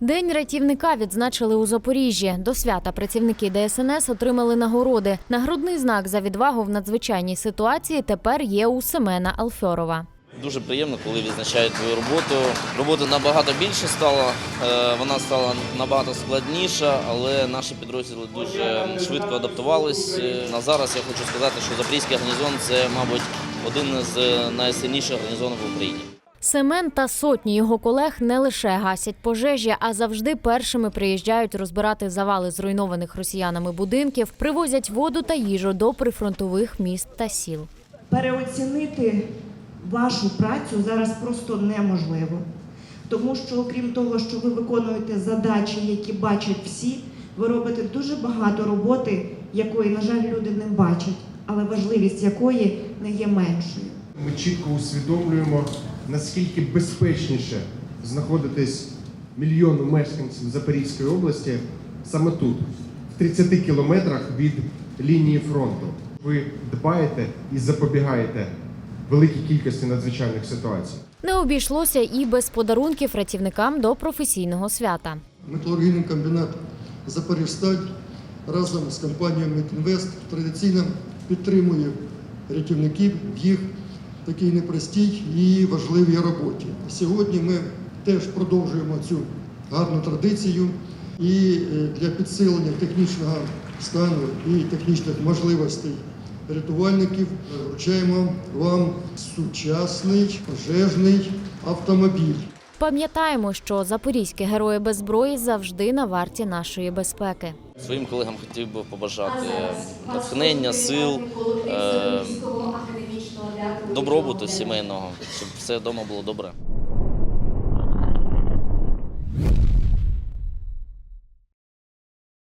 День рятівника відзначили у Запоріжжі. До свята працівники ДСНС отримали нагороди. Нагрудний знак за відвагу в надзвичайній ситуації тепер є у Семена Алфьорова. Дуже приємно, коли відзначають твою роботу. Роботи набагато більше стало, е, вона стала набагато складніша, але наші підрозділи дуже швидко адаптувались. Е, На зараз я хочу сказати, що Запорізький гарнізон це, мабуть, один з е, найсильніших гарнізонів в Україні. Семен та сотні його колег не лише гасять пожежі, а завжди першими приїжджають розбирати завали зруйнованих росіянами будинків, привозять воду та їжу до прифронтових міст та сіл. переоцінити вашу працю зараз просто неможливо. Тому що, окрім того, що ви виконуєте задачі, які бачать всі, ви робите дуже багато роботи, якої, на жаль, люди не бачать, але важливість якої не є меншою. Ми чітко усвідомлюємо, наскільки безпечніше знаходитись мільйону мешканців Запорізької області саме тут, в 30 кілометрах від лінії фронту. Ви дбаєте і запобігаєте великій кількості надзвичайних ситуацій. Не обійшлося і без подарунків рятівникам до професійного свята. Металургійний комбінат Запоріжсталь разом з компанією Метінвест традиційно підтримує рятівників в їх такій непростій і важливій роботі. Сьогодні ми теж продовжуємо цю гарну традицію і е, для підсилення технічного стану і технічних можливостей рятувальників вручаємо вам сучасний пожежний автомобіль. Пам'ятаємо, що запорізькі герої без зброї завжди на варті нашої безпеки. Своїм колегам хотів би побажати натхнення, сил, е, добробуту сімейного, щоб все вдома було добре.